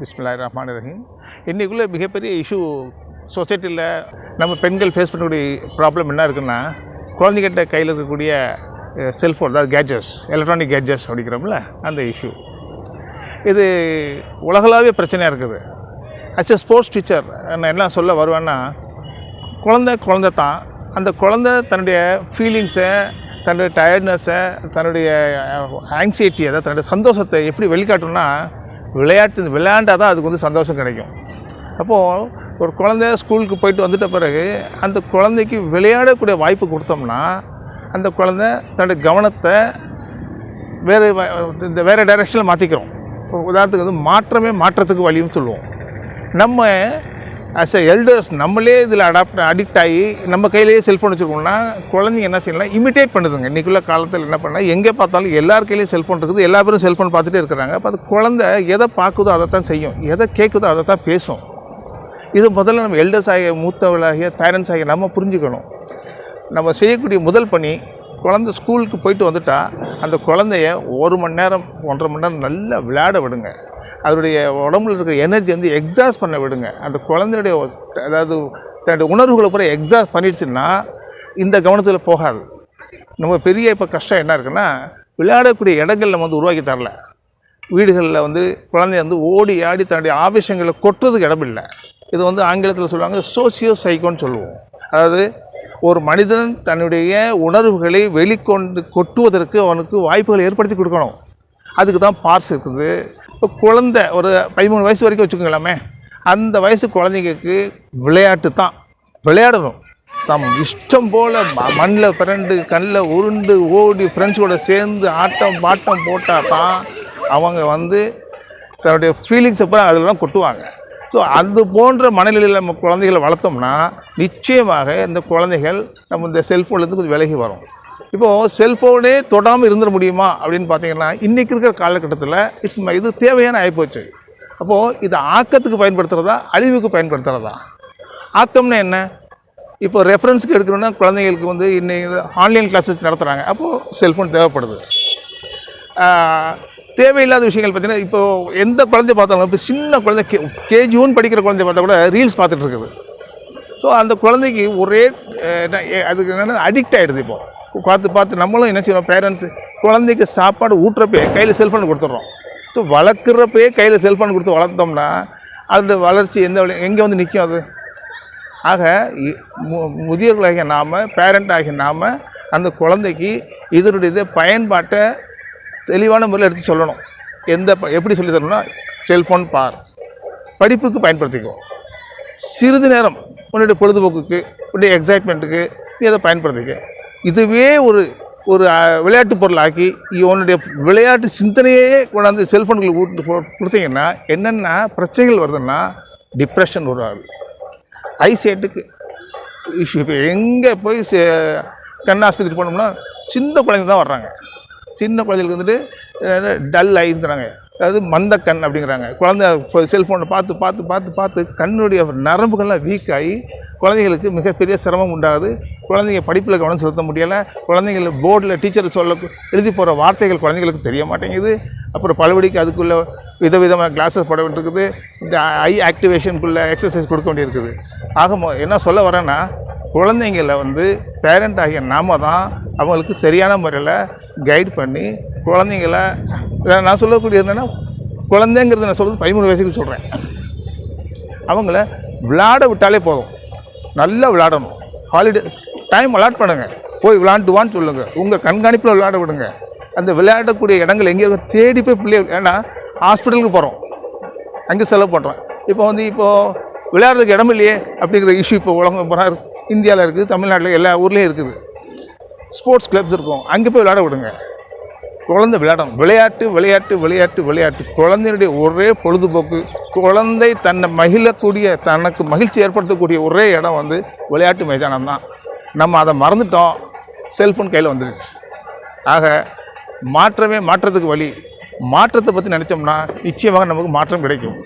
பிஸ்மில்லாஹ் ரஹ்மான் ரஹீம் இன்றைக்குள்ளே மிகப்பெரிய இஷ்யூ சொசைட்டியில் நம்ம பெண்கள் ஃபேஸ் பண்ணக்கூடிய ப்ராப்ளம் என்ன இருக்குன்னா குழந்தைகிட்ட கையில் இருக்கக்கூடிய செல்ஃபோன் அதாவது கேட்ஜெட்ஸ் எலக்ட்ரானிக் கேட்ஜெட்ஸ் அப்படிங்கிறோம்ல அந்த இஷ்யூ இது உலகளாவிய பிரச்சனையாக இருக்குது. அஸ் எ ஸ்போர்ட்ஸ் டீச்சர் நான் என்ன சொல்ல வருவேன்னா குழந்தை குழந்தை தான் அந்த குழந்தை தன்னுடைய ஃபீலிங்ஸை தன்னுடைய டயர்ட்னஸை தன்னுடைய ஆங்ஸைட்டி அதாவது தன்னுடைய சந்தோஷத்தை எப்படி வெளிக்காட்டணும்னா விளையாட்டு விளையாண்டால் தான் அதுக்கு வந்து சந்தோஷம் கிடைக்கும். அப்போது ஒரு குழந்தை ஸ்கூலுக்கு போயிட்டு வந்துட்ட பிறகு அந்த குழந்தைக்கு விளையாடக்கூடிய வாய்ப்பு கொடுத்தோம்னா அந்த குழந்தை தன்னுடைய கவனத்தை வேறு இந்த வேறு டைரெக்ஷனில் மாற்றிக்கிறோம் இப்போ உதாரணத்துக்கு வந்து மாற்றமே மாற்றத்துக்கு வழின்னு சொல்லுவோம். நம்ம ஆஸ் எ எல்டர்ஸ் நம்மளே இதில் அடாப்ட் அடிக்ட் ஆகி நம்ம கையிலேயே செல்ஃபோன் வச்சுருக்கோம்னா குழந்தைங்க என்ன செய்யலாம் இமிட்டேட் பண்ணுதுங்க. இன்றைக்குள்ள காலத்தில் என்ன பண்ணால் எங்கே பார்த்தாலும் எல்லார் கையிலையும் செல்ஃபோன் இருக்குது. எல்லா பேரும் செல்ஃபோன் பார்த்துட்டே இருக்கிறாங்க. அப்போ அது குழந்தை எதை பார்க்குதோ அதை தான் செய்யும். எதை கேட்குதோ அதை தான் பேசும். இது முதல்ல நம்ம எல்டர்ஸ் ஆகிய மூத்தவளாகிய பேரண்ட்ஸ் ஆகிய நம்ம புரிஞ்சுக்கணும். நம்ம செய்யக்கூடிய முதல் பணி குழந்தை ஸ்கூலுக்கு போயிட்டு வந்துட்டா அந்த குழந்தைய ஒரு மணி நேரம் ஒன்றரை மணி நேரம் நல்லா விளையாட விடுங்க. அதனுடைய உடம்புல இருக்கிற எனர்ஜி வந்து எக்ஸாஸ்ட் பண்ண விடுங்க. அந்த குழந்தையுடைய அதாவது தன்னுடைய உணர்வுகளை பூரா எக்ஸாஸ்ட் பண்ணிடுச்சுன்னா இந்த கவனத்தில் போகாது. நம்ம பெரிய இப்போ கஷ்டம் என்ன இருக்குன்னா விளையாடக்கூடிய இடங்கள் நம்ம வந்து உருவாக்கி தரல. வீடுகளில் வந்து குழந்தைய வந்து ஓடி ஆடி தன்னுடைய ஆவேசங்களை கொட்டுறதுக்கு இடமில்லை. இது வந்து ஆங்கிலத்தில் சொல்லுவாங்க சோசியோ சைக்கோன்னு சொல்லுவோம். அதாவது ஒரு மனிதன் தன்னுடைய உணர்வுகளை வெளிக்கொண்டு கொட்டுவதற்கு அவனுக்கு வாய்ப்புகளை ஏற்படுத்தி கொடுக்கணும். அதுக்கு தான் பார்ஸ் இருக்குது. இப்போ குழந்தை ஒரு பதிமூணு வயசு வரைக்கும் வச்சுக்கோங்களாமே அந்த வயசு குழந்தைங்களுக்கு விளையாட்டு தான். விளையாடணும். தம் இஷ்டம் போல் மண்ணில் பிறண்டு கண்ணில் உருண்டு ஓடி ஃப்ரெண்ட்ஸோட சேர்ந்து ஆட்டம் பாட்டம் போட்டால் தான் அவங்க வந்து தன்னுடைய ஃபீலிங்ஸை பூரா அதில் தான் கொட்டுவாங்க. ஸோ அது போன்ற மனநிலையில் நம்ம குழந்தைகளை வளர்த்தோம்னா நிச்சயமாக இந்த குழந்தைகள் நம்ம இந்த செல்ஃபோன்லேருந்து கொஞ்சம் விலகி வரும். இப்போது செல்ஃபோனே தொடாமல் இருந்துட முடியுமா அப்படின்னு பார்த்தீங்கன்னா இன்றைக்கி இருக்கிற காலகட்டத்தில் இட்ஸ் இது தேவையான ஆகிப்போச்சு அப்போது இது ஆக்கத்துக்கு பயன்படுத்துகிறதா அழிவுக்கு பயன்படுத்துகிறதா ஆக்கம்னா என்ன? இப்போ ரெஃபரன்ஸுக்கு எடுக்கணும்னா குழந்தைங்களுக்கு வந்து இன்னைக்கு ஆன்லைன் கிளாஸஸ் நடத்துகிறாங்க அப்போது செல்ஃபோன் தேவைப்படுது. தேவையில்லாத விஷயங்கள் பார்த்தீங்கன்னா இப்போ எந்த குழந்தை பார்த்தாலும் இப்போ சின்ன குழந்தை கே கேஜி ஒன் படிக்கிற குழந்தை பார்த்தா கூட ரீல்ஸ் பார்த்துட்டு இருக்குது. ஸோ அந்த குழந்தைக்கு ஒரே என்ன, அதுக்கு என்னென்ன அடிக்ட் ஆகிடுது இப்போது பார்த்து பார்த்து நம்மளும் என்ன செய்யணும் பேரண்ட்ஸு குழந்தைக்கு சாப்பாடு ஊட்டுறப்பே கையில் செல்ஃபோன் கொடுத்துட்றோம். ஸோ வளர்க்குறப்பே கையில் செல்ஃபோன் கொடுத்து வளர்த்தோம்னா அதோட வளர்ச்சி எந்த வழி எங்கே வந்து நிற்கும் அது? ஆக இ- மு- முதியோர்களாகிய நாம் பேரண்ட் ஆகிய நாம் அந்த குழந்தைக்கு இதனுடைய பயன்பாட்டை தெளிவான முறையில் எடுத்து சொல்லணும். எந்த ப- எப்படி சொல்லி தரணும்னா செல்ஃபோன் பார். படிப்புக்கு பயன்படுத்திக்கோ. சிறிது நேரம் உன்னுடைய பொழுதுபோக்குக்கு உன்னுடைய எக்ஸைட்மெண்ட்டுக்கு நீ அதை பயன்படுத்திக்க. இதுவே ஒரு ஒரு விளையாட்டு பொருளாக்கி உன்னுடைய விளையாட்டு சிந்தனையே கொண்டாந்து செல்ஃபோனுக்கு ஊட்டு கொடுத்தீங்கன்னா என்னென்ன பிரச்சனைகள் வருதுன்னா டிப்ரெஷன் உருவாகுது. ஐசேட்டுக்கு இஷ்யூ. இப்போ எங்கே போய் சே- கண் ஆஸ்பத்திரி போனோம்னா சின்ன குழந்தைங்க தான் வர்றாங்க. சின்ன குழந்தைகளுக்கு வந்துட்டு டல் ஐஸ்ங்கிறாங்க அதாவது மந்த கண் அப்படிங்கிறாங்க. குழந்தை செல்ஃபோனை பார்த்து பார்த்து பார்த்து பார்த்து கண்ணுடைய நரம்புகள்லாம் வீக் ஆகி குழந்தைகளுக்கு மிகப்பெரிய சிரமம் உண்டாகுது. குழந்தைங்க படிப்பில் கவனம் செலுத்த முடியலை. குழந்தைங்கள போர்டில் டீச்சர் சொல்ல எழுதி போகிற வார்த்தைகள் குழந்தைங்களுக்கு தெரிய மாட்டேங்குது. அப்புறம் பலபடிக்கு அதுக்குள்ளே விதவிதமான கிளாஸஸ் போட வேண்டியிருக்குது. இந்த ஐ ஆக்டிவேஷனுக்குள்ளே எக்ஸசைஸ் கொடுக்க வேண்டியிருக்குது. ஆக என்ன சொல்ல வரேன்னா குழந்தைங்கள வந்து பேரண்ட் ஆகிய நாம தான் அவங்களுக்கு சரியான முறையில் கைட் பண்ணி குழந்தைங்கள நான் சொல்லக்கூடிய என்னென்னா குழந்தைங்கிறது நான் சொல்கிறது பதிமூணு வயசுக்கு சொல்கிறேன் அவங்கள விளையாட விட்டாலே போதும். நல்லா விளையாடணும். ஹாலிடே டைம் அலாட் பண்ணுங்க. போய் விளையாண்டுவான்னு சொல்லுங்கள் உங்கள் கண்காணிப்பில் விளையாட விடுங்க. அந்த விளையாடக்கூடிய இடங்கள் எங்கே தேடி போய் பிள்ளைய ஏன்னா ஹாஸ்பிட்டலுக்கு போகிறோம் அங்கே செலவு பண்ணுறோம் இப்போ வந்து இப்போது விளையாடுறதுக்கு இடம் இல்லையே அப்படிங்கிற இஷ்யூ இப்போ உலகம் இந்தியாவில் இருக்குது தமிழ்நாட்டில் எல்லா ஊர்லேயும் இருக்குது. ஸ்போர்ட்ஸ் கிளப்ஸ் இருக்கும். அங்கே போய் விளையாட விடுங்க. குழந்தை விளையாடணும். விளையாட்டு விளையாட்டு விளையாட்டு விளையாட்டு. குழந்தையுடைய ஒரே பொழுதுபோக்கு குழந்தை தன்னை மகிழக்கூடிய தனக்கு மகிழ்ச்சி ஏற்படுத்தக்கூடிய ஒரே இடம் வந்து விளையாட்டு மைதானம் தான். நம்ம அதை மறந்துட்டோம். செல்ஃபோன் கையில் வந்துடுச்சு ஆக மாற்றமே மாற்றத்துக்கு வழி. மாற்றத்தை பற்றி நினச்சோம்னா நிச்சயமாக நமக்கு மாற்றம் கிடைக்கும்.